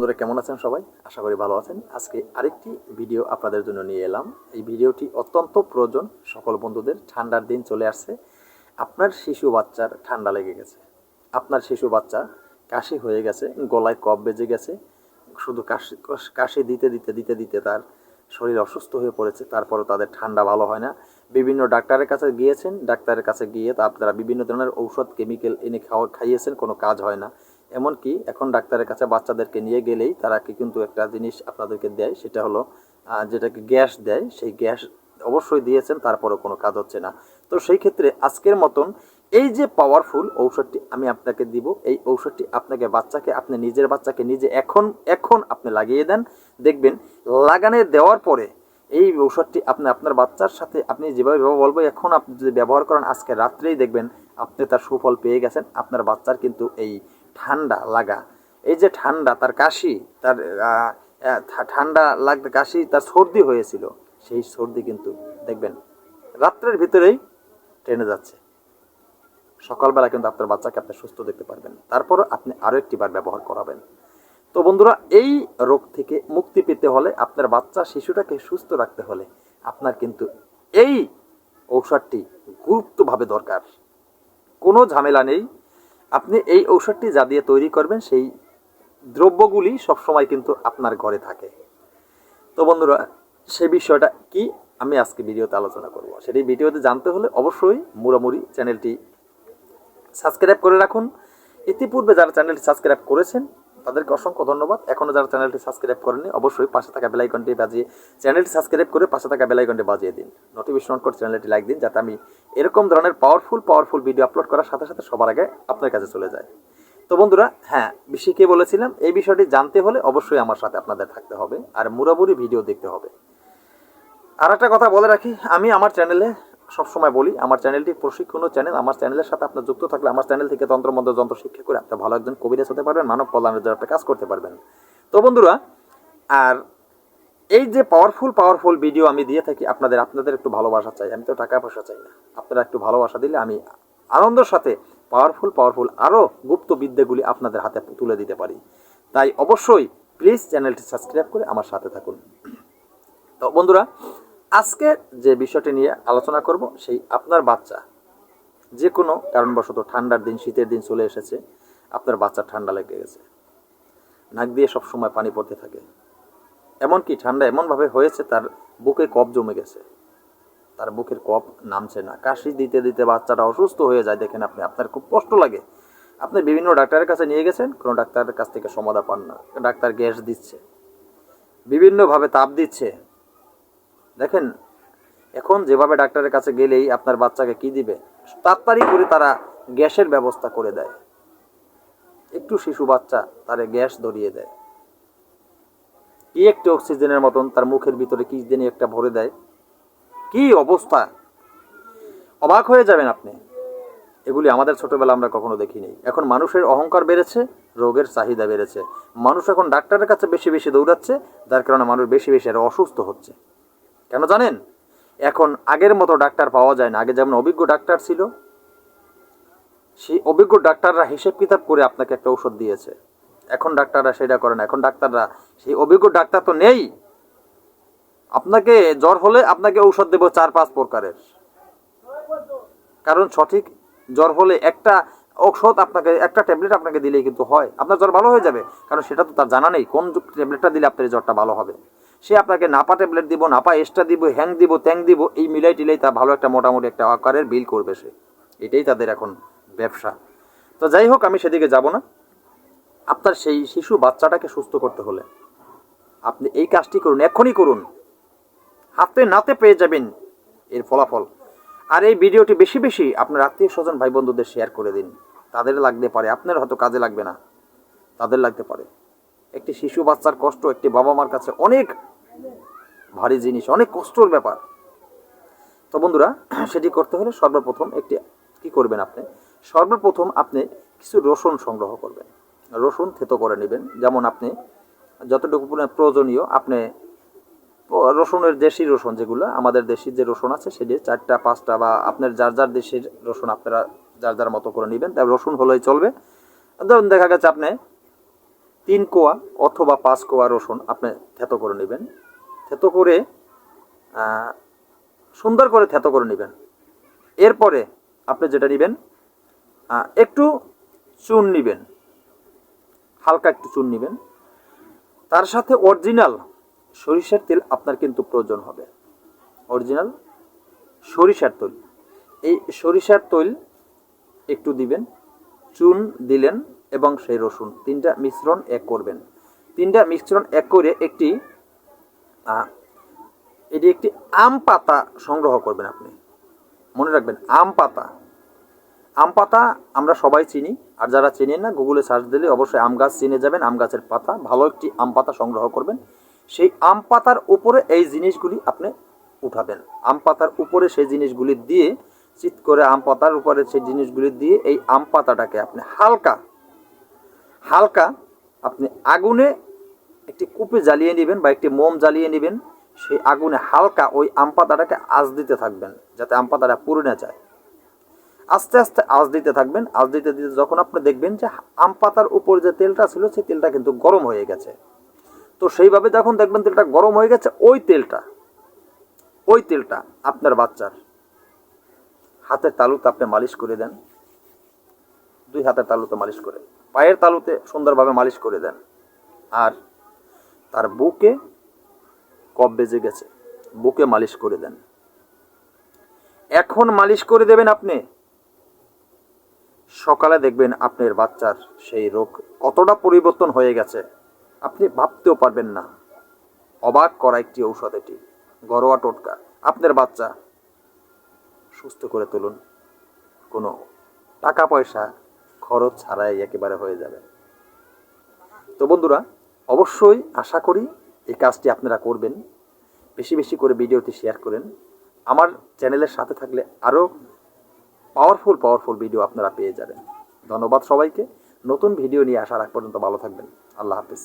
বন্ধুরা কেমন আছেন সবাই? আশা করি ভালো আছেন। আজকে আরেকটি ভিডিও আপনাদের জন্য নিয়ে এলাম। এই ভিডিওটি অত্যন্ত প্রয়োজন। সকল বন্ধুদের ঠান্ডার দিন চলে আসছে। আপনার শিশু বাচ্চার ঠান্ডা লেগে গেছে। আপনার শিশু বাচ্চা কাশি হয়ে গেছে, গলায় কফ বেজে গেছে, শুধু কাশি কাশি দিতে দিতে দিতে দিতে তার শরীর অসুস্থ হয়ে পড়েছে। তারপরও তাদের ঠান্ডা ভালো হয় না। বিভিন্ন ডাক্তারের কাছে গিয়েছেন। ডাক্তারের কাছে গিয়ে তা আপনারা বিভিন্ন ধরনের ঔষধ কেমিক্যাল এনে খাওয়া খাইয়েছেন। কোনো কাজ হয় না। এমনকি এখন ডাক্তারের কাছে বাচ্চাদেরকে নিয়ে গেলেই তারা কি কিন্তু একটা জিনিস আপনাদেরকে দেয়, সেটা হলো যেটাকে গ্যাস দেয়, সেই গ্যাস অবশ্যই দিয়েছেন, তারপরেও কোনো কাজ হচ্ছে না। তো সেই ক্ষেত্রে আজকের মতন এই যে পাওয়ারফুল ঔষধটি আমি আপনাকে দিব, এই ঔষধটি আপনাকে বাচ্চাকে, আপনি নিজের বাচ্চাকে নিজে এখন এখন আপনি লাগিয়ে দেন। দেখবেন, লাগানে দেওয়ার পরে এই ঔষধটি আপনি, আপনার বাচ্চার সাথে আপনি যেভাবে বলব, এখন আপনি যদি ব্যবহার করেন, আজকে রাত্রেই দেখবেন আপনি তার সুফল পেয়ে গেছেন, আপনার বাচ্চার কিন্তু এই ঠান্ডা লাগা। এই যে ঠান্ডা, তার কাশি, তার ঠান্ডা লাগতে কাশি, তার সর্দি হয়েছিল। সেই সর্দি কিন্তু, দেখবেন, রাত্রের ভিতরেই ট্রেনে যাচ্ছে। সকালবেলা কিন্তু আপনার বাচ্চাকে আপনি সুস্থ দেখতে পারবেন। তারপর আপনি আরও একটিবার ব্যবহার করাবেন। তো বন্ধুরা, এই রোগ থেকে মুক্তি পেতে হলে আপনার বাচ্চা, শিশুটাকে সুস্থ রাখতে হলে আপনার কিন্তু এই ঔষধটি গুরুত্বভাবে দরকার। কোনো ঝামেলা নেই। আপনি এই ঔষধটি যা দিয়ে তৈরি করবেন, সেই দ্রব্যগুলি সবসময় কিন্তু আপনার ঘরে থাকে। তো বন্ধুরা, সে বিষয়টা কি আমি আজকে ভিডিওতে আলোচনা করব। সেটি ভিডিওতে জানতে হলে অবশ্যই মুরামুরি চ্যানেলটি সাবস্ক্রাইব করে রাখুন। ইতিপূর্বে যারা চ্যানেলটি সাবস্ক্রাইব করেছেন তাদেরকে অসংখ্য ধন্যবাদ। এখনও যারা চ্যানেলটি সাবস্ক্রাইব করেননি, অবশ্যই পাশে থাকা বেলাইকনটি বাজিয়ে চ্যানেলটি সাবস্ক্রাইব করে পাশে থাকা বেলাইকনটি বাজিয়ে দিন। নোটিফিকেশন অন করে চ্যানেলটি লাইক দিন, যাতে আমি এরকম ধরনের পাওয়ারফুল পাওয়ারফুল ভিডিও আপলোড করার সাথে সাথে সবার আগে আপনার কাছে চলে যায়। তো বন্ধুরা হ্যাঁ বেশি কে বলেছিলাম? এই বিষয়টি জানতে হলে অবশ্যই আমার সাথে আপনাদের থাকতে হবে, আর মুরাবুরি ভিডিও দেখতে হবে। আর একটা কথা বলে রাখি, আমি আমার চ্যানেলে সবসময় বলি, আমার চ্যানেলটি প্রশিক্ষণ চ্যানেল, আমার চ্যানেলের সাথে আপনার যুক্ত থাকলে আমার চ্যানেল থেকে তন্ত্রমন্ত্র যন্ত্র শিক্ষা করে আপনি ভালো একজন কবিরাজ হতে পারবেন, মানব কল্যাণের জন্য একটা কাজ করতে পারবেন। তো বন্ধুরা, আর এই যে পাওয়ারফুল পাওয়ারফুল ভিডিও আমি দিয়ে থাকি, আপনাদের আপনাদের একটু ভালোবাসা চাই, আমি তো টাকা পয়সা চাই না। আপনারা একটু ভালোবাসা দিলে আমি আনন্দের সাথে পাওয়ারফুল পাওয়ারফুল আরও গুপ্ত বিদ্যাগুলি আপনাদের হাতে তুলে দিতে পারি। তাই অবশ্যই প্লিজ চ্যানেলটি সাবস্ক্রাইব করে আমার সাথে থাকুন। তো বন্ধুরা আজকে যে বিষয়টি নিয়ে আলোচনা করব, সেই আপনার বাচ্চা, যে কোনো কারণবশত ঠান্ডার দিন, শীতের দিন চলে এসেছে, আপনার বাচ্চা ঠান্ডা লেগে গেছে। নাক দিয়ে সবসময় পানি পড়তে থাকে। এমনকি ঠান্ডা এমনভাবে হয়েছে, তার বুকে কপ জমে গেছে। তার বুকের কপ নামছে না। কাশি দিতে দিতে বাচ্চাটা অসুস্থ হয়ে যায়, দেখেন আপনি। আপনার খুব কষ্ট লাগে। আপনি বিভিন্ন ডাক্তারের কাছে নিয়ে গেছেন, কোনো ডাক্তারের কাছ থেকে সমাধা পান না। ডাক্তার গ্যাস দিচ্ছে। বিভিন্নভাবে তাপ দিচ্ছে। দেখেন, এখন যেভাবে ডাক্তারের কাছে গেলেই আপনার বাচ্চাকে কি দিবে? তাড়াতাড়ি করে তারা গ্যাসের ব্যবস্থা করে দেয়। একটু শিশু বাচ্চা তারে গ্যাস ধরিয়ে দেয়। কি একটু অক্সিজেনের মতন তার মুখের ভিতরে কি জানি একটা ভরে দেয়। কি অবস্থা? অবাক হয়ে যাবেন আপনি। এগুলি আমাদের ছোটবেলা আমরা কখনো দেখিনি। এখন মানুষের অহংকার বেড়েছে, রোগের চাহিদা বেড়েছে। মানুষ এখন ডাক্তারের কাছে বেশি বেশি দৌড়াচ্ছে, যার কারণে মানুষ বেশি বেশি আরও অসুস্থ হচ্ছে। কেন জানেন? এখন আগের মতো ডাক্তার পাওয়া যায় না। আগে যেমন অভিজ্ঞ ডাক্তার ছিল, সেই অভিজ্ঞ ডাক্তাররা হিসেব কিতাব করে আপনাকে একটা ওষুধ দিয়েছে। এখন ডাক্তাররা সেটা করে না। এখন ডাক্তাররা, সেই অভিজ্ঞ ডাক্তার তো নেই। আপনাকে জ্বর হলে আপনাকে ঔষধ দেবো চার পাঁচ প্রকারের। কারণ সঠিক জ্বর হলে একটা ঔষধ আপনাকে, একটা ট্যাবলেট আপনাকে দিলেই কিন্তু হয়। আপনার জ্বর ভালো হয়ে যাবে। কারণ সেটা তো তার জানা নেই। কোন ট্যাবলেটটা দিলে আপনার জ্বরটা ভালো হবে? সে আপনাকে নাপা ট্যাবলেট দিব, নাপা এক্সট্রা দিব, হ্যাং দিব, ত্যাং দিব, এই মিলাই টিলাই তা ভালো একটা মোটামুটি একটা আকারের বিল করবে সে। এটাই তাদের এখন ব্যবসা। তো যাই হোক, আমি সেদিকে যাব না। আপনার সেই শিশু বাচ্চাটাকে সুস্থ করতে হলে আপনি এই কাজটি করুন এখনই করুন। হাতে নাতে পেয়ে যাবেন এর ফলাফল। আর এই ভিডিওটি বেশি বেশি আপনার আত্মীয় স্বজন, ভাই বন্ধুদের শেয়ার করে দিন। তাদের লাগতে পারে, আপনার হয়তো কাজে লাগবে না। তাদের লাগতে পারে। একটি শিশু বাচ্চার কষ্ট, একটি বাবা মার কাছে অনেক ভারী জিনিস, অনেক কষ্টর ব্যাপার। তো বন্ধুরা, সেটি করতে হলে সর্বপ্রথম একটি, কি করবেন আপনি? সর্বপ্রথম আপনি কিছু রসুন সংগ্রহ করবেন। রসুন থেতো করে নেবেন। যেমন আপনি যতটুকু প্রয়োজনীয়, আপনি রসুনের দেশি রসুন যেগুলো, আমাদের দেশি যে রসুন আছে, সেটি চারটা, পাঁচটা বা আপনার যার যার দেশের রসুন আপনারা যার যার মতো করে নেবেন। তাই রসুন হলেই চলবে। ধরুন, দেখা গেছে আপনি তিন কোয়া অথবা পাঁচ কোয়া রসুন আপনি থেতো করে নেবেন। থেতো করে সুন্দর করে থেতো করে নেবেন। এরপরে আপনি যেটা নেবেন একটু চুন নেবেন। হালকা একটু চুন নেবেন। তার সাথে অরিজিনাল সরিষার তেল আপনার কিন্তু প্রয়োজন হবে। অরিজিনাল সরিষার তেল। এই সরিষার তেল একটু দিবেন, চুন দিলেন এবং সেই রসুন। তিনটা মিশ্রণ এক করবেন। তিনটা মিশ্রণ এক করে একটি এটি একটি আম পাতা সংগ্রহ করবেন আপনি। মনে রাখবেন, আম পাতা। আম পাতা আমরা সবাই চিনি, আর যারা চিনেন না, গুগলে সার্চ দিলে অবশ্যই আম গাছ চিনে যাবেন, আম গাছের পাতা। ভালো একটি আম পাতা সংগ্রহ করবেন। সেই আম পাতার উপরে এই জিনিসগুলি আপনি উঠাবেন। আম পাতার উপরে সেই জিনিসগুলি দিয়ে চিত করে আম পাতার উপরে সেই জিনিসগুলি দিয়ে এই আম পাতাটাকে আপনি হালকা হালকা আপনি আগুনে একটি কূপে জ্বালিয়ে নেবেন বা একটি মোম জ্বালিয়ে নেবেন, সেই আগুনে হালকা ওই আম পাতাটাকে আঁচ দিতে থাকবেন, যাতে আম পাতাটা পুড়ে না যায়। আস্তে আস্তে আঁচ দিতে থাকবেন, আঁচ দিতে দিতে যখন আপনি দেখবেন যে আম পাতার উপর যে তেলটা ছিল, সেই তেলটা কিন্তু গরম হয়ে গেছে। তো সেইভাবে যখন দেখবেন তেলটা গরম হয়ে গেছে, ওই তেলটা ওই তেলটা আপনার বাচ্চার হাতের তালুতে আপনি মালিশ করে দেন। দুই হাতের তালুতে মালিশ করে। পায়ের তালুতে সুন্দরভাবে মালিশ করে দেন। আর তার বুকে কব বেজে গেছে। বুকে মালিশ করে দেন। এখন মালিশ করে দেবেন আপনি। সকালে দেখবেন আপনার বাচ্চার সেই রোগ কতটা পরিবর্তন হয়ে গেছে। আপনি ভাবতেও পারবেন না। অবাক করা একটি ঔষধ এটি। ঘরোয়া টোটকা। আপনার বাচ্চা সুস্থ করে তুলুন। কোনো টাকা পয়সা খরচ ছাড়াই একেবারে হয়ে যাবে। তো বন্ধুরা, অবশ্যই আশা করি এই কাজটি আপনারা করবেন। বেশি বেশি করে ভিডিওটি শেয়ার করেন। আমার চ্যানেলের সাথে থাকলে আরও পাওয়ারফুল পাওয়ারফুল ভিডিও আপনারা পেয়ে যাবেন। ধন্যবাদ সবাইকে। নতুন ভিডিও নিয়ে আসার আগ পর্যন্ত ভালো থাকবেন। আল্লাহ হাফিজ।